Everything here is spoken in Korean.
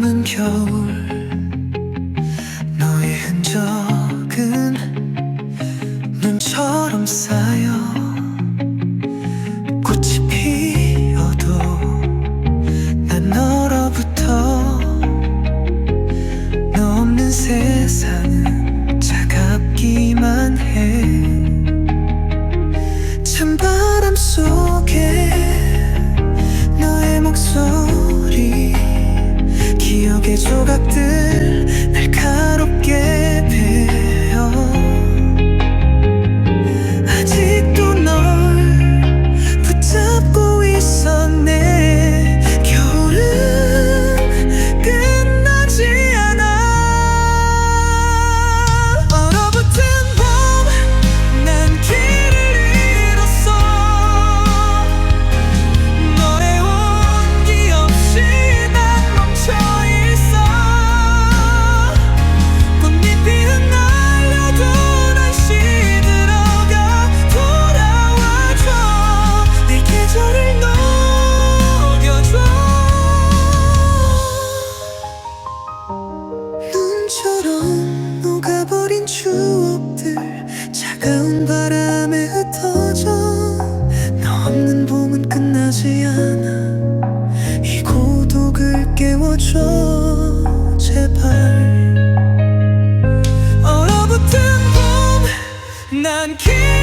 们就小学 쉽지 않아. 이 고독을 깨워줘 제발. 얼어붙은 봄난 길